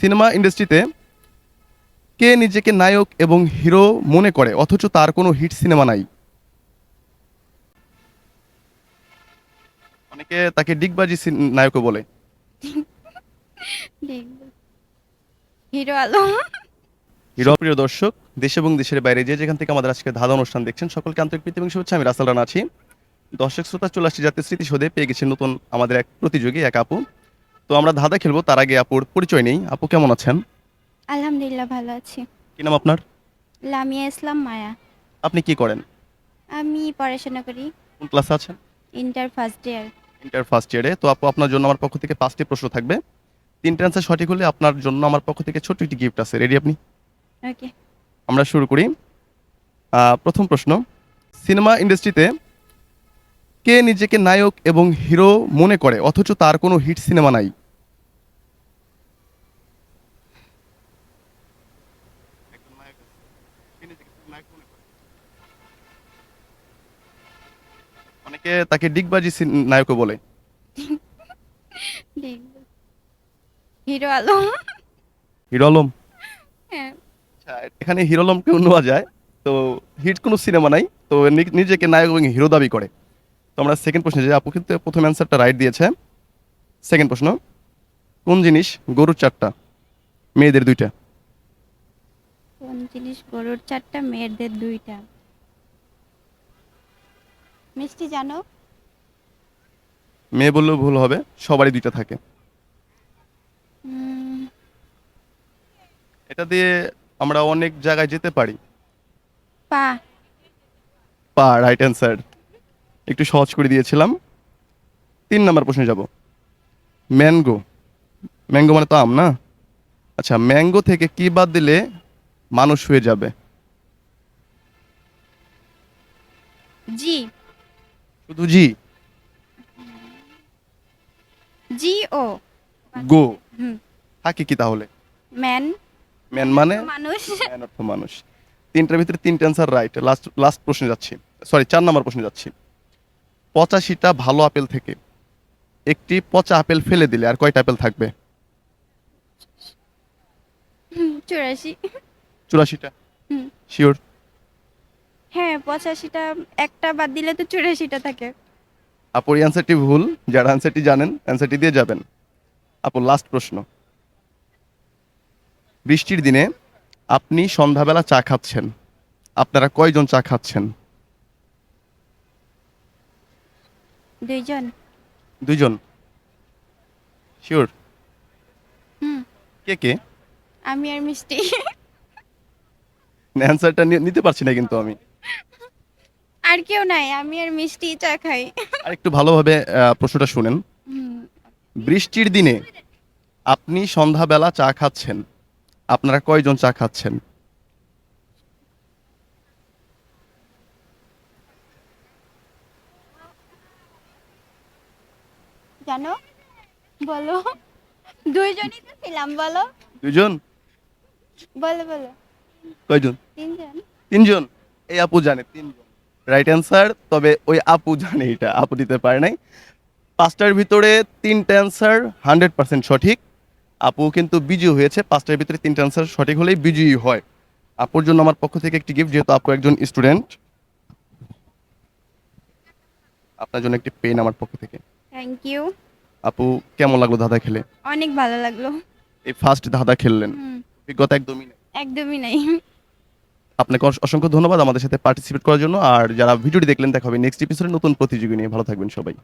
Cinema ইন্ডাস্ট্রিতে কে নিজেকে নায়ক এবং হিরো মনে করে? অথচ তার কোনো হিট সিনেমা নাই। অনেকে তাকে ডিগবাজি নায়কও বলে। হিরো আলম। হিরো প্রিয় দর্শক দেশ এবং দেশের বাইরে যে যেখান থেকে আমাদের আজকে ধাঁধা অনুষ্ঠান দেখছেন সকলকে আন্তরিক প্রীতি এবং শুভেচ্ছা। আমি রাসাল রানা আছি। দর্শক শ্রোতা চলে আসছি জাতীয় স্মৃতিসৌধে। পেয়ে গেছে নতুন আমাদের এক প্রতিযোগী এক আপু। তো আমরা ধাঁধা খেলব তার আগে আপুর পরিচয় নেই। আপু কেমন আছেন? আলহামদুলিল্লাহ ভালো আছি। কি নাম আপনার? লামিয়া ইসলাম মায়া। আপনি কি করেন? আমি পড়াশোনা করি। কোন ক্লাসে আছেন? Inter first year inter first ইয়ারে তো আপু আপনার জন্য আমার পক্ষ থেকে পাঁচটি প্রশ্ন থাকবে। তিনটে অ্যান্সার সঠিক হলে আপনার জন্য আমার পক্ষ থেকে ছোট্ট একটি গিফট আছে। রেডি আপনি? ওকে আমরা শুরু করি। প্রথম প্রশ্ন। সিনেমা ইন্ডাস্ট্রিতে কে নিজেকে নায়ক এবং হিরো মনে করে? অথচ তার কোনো হিট সিনেমা নাই। অনেকে তাকে ডিগবাজি নায়কও বলে। হিরো আলম। হিরো আলম? হ্যাঁ। আচ্ছা এখানে হিরো আলমকেও নেওয়া যায়। তো হিট কোনো সিনেমা নাই তো নিজেকে নায়ক এবং হিরো দাবি করে। তো আমরা সেকেন্ড প্রশ্নে যাই। আপু কিন্তু প্রথম অ্যান্সারটা রাইট দিয়েছে। সেকেন্ড প্রশ্ন কোন জিনিস গরুর চারটা মেয়েদের দুইটা? কোন গরুর চারটা মেয়েদের দুইটা। মিষ্টি জানো? মেয়ে বললেও ভুল হবে সবারই দুইটা থাকে। এটা দিয়ে আমরা অনেক জায়গায় যেতে পারি। পা। পা রাইট অ্যান্সার একটু সহজ করে দিয়েছিলাম। তিন নাম্বার প্রশ্নে যাব। ম্যাঙ্গো। ম্যাঙ্গো মানে তো আম না? আচ্ছা ম্যাঙ্গো থেকে কি বাদ দিলে মানুষ হয়ে যাবে। জি। শুধু জি? জি ও। গো। থাকে কি তাহলে? ম্যান। ম্যান মানে? মানুষ। ম্যান অর্থ মানুষ। তিনটার ভিতরে তিনটে অ্যান্সার রাইট লাস্ট লাস্ট প্রশ্নে যাচ্ছি। সরি চার নাম্বার প্রশ্নে যাচ্ছি। পঁচাশিটা ভালো আপেল থেকে একটি পচা আপেল ফেলে দিলে আর কয়টা আপেল থাকবে? চুরাশি। চুরাশিটা। শিওর হ্যাঁ পঁচাশিটা একটা বাদ দিলে তো চুরাশিটা থাকে। আপুর এই অ্যান্সারটি ভুল। যারা অ্যান্সারটি জানেন অ্যান্সারটি দিয়ে যাবেন। আপুর লাস্ট প্রশ্ন। বৃষ্টির দিনে আপনি সন্ধ্যাবেলা চা খাচ্ছেন। আপনারা কয়জন চা খাচ্ছেন? দুইজন। দুইজন? শিওর হুম। কে কে? আমি আর মিষ্টি। অ্যান্সারটা নিতে পারছি না কিন্তু আমি। আর কেউ নাই আমি আর মিষ্টি চা খাই। আর একটু ভালোভাবে প্রশ্নটা শুনেন। বৃষ্টির দিনে আপনি সন্ধ্যাবেলা চা খাচ্ছেন। আপনারা কয়জন চা খাচ্ছেন? জানো? বলো। দুইজনই তো ছিলাম বলো। দুজন বলো বলো। কয়জন? তিনজন। এই আপু জানে তিনজন। রাইট অ্যান্সার তবে ওই আপু জানে এটা আপু দিতে পারে নাই। পাঁচটার ভিতরে তিনটা অ্যান্সার হান্ড্রেড পার্সেন্ট সঠিক। আপু কিন্তু বিজয়ী হয়েছে পাঁচটার ভিতরে তিনটা অ্যান্সার সঠিক হলেই বিজয়ী হয়। আপুর জন্য আমার পক্ষ থেকে একটি গিফট যেহেতু আপু একজন স্টুডেন্ট আপনার জন্য একটি পেন আমার পক্ষ থেকে। থ্যাংক ইউ আপু কেমন লাগল ধাঁধা খেলে? অনেক ভালো লাগল। এই ফার্স্ট ধাঁধা খেললেন। অভিজ্ঞতা একদমই একদমই নাই। আপনাকে অসংখ্য ধন্যবাদ আমাদের সাথে পার্টিসিপেট করার জন্য। আর যারা ভিডিওটি দেখলেন, দেখা হবে নেক্সট এপিসোডে নতুন প্রতিযোগী নিয়ে। ভালো থাকবেন সবাই।